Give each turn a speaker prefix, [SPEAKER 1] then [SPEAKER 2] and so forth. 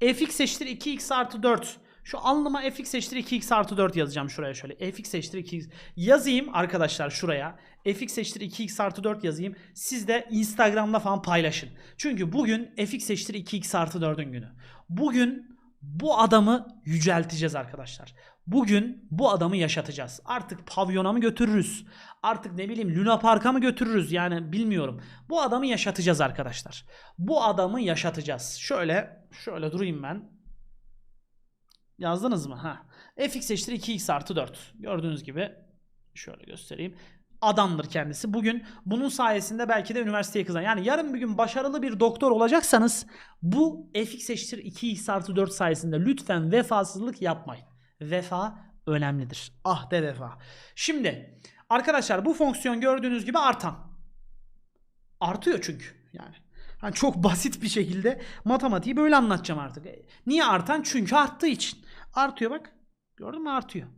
[SPEAKER 1] fx eşittir 2x artı 4. Şu alnıma fx eşittir 2x artı 4 yazacağım şuraya şöyle. fx eşittir 2x. Yazayım arkadaşlar şuraya. fx eşittir 2x artı 4 yazayım. Siz de Instagram'da falan paylaşın. Çünkü bugün fx eşittir 2x artı 4'ün günü. Bugün bu adamı yücelteceğiz arkadaşlar. Bugün bu adamı yaşatacağız. Artık pavyona mı götürürüz? Artık ne bileyim Luna Park'a mı götürürüz? Yani bilmiyorum. Bu adamı yaşatacağız arkadaşlar. Bu adamı yaşatacağız. Şöyle şöyle durayım ben. Yazdınız mı? Ha. fx eşittir 2x artı 4. Gördüğünüz gibi şöyle göstereyim. Adamdır kendisi. Bugün bunun sayesinde belki de üniversiteye kazan. Yani yarın bir gün başarılı bir doktor olacaksanız bu fx eşittir 2x artı 4 sayesinde lütfen vefasızlık yapmayın. Vefa önemlidir. Ah de vefa. Şimdi arkadaşlar bu fonksiyon gördüğünüz gibi artan. Artıyor çünkü yani. Hani çok basit bir şekilde matematiği böyle anlatacağım artık. Niye artan? Çünkü arttığı için. Artıyor bak. Gördün mü artıyor.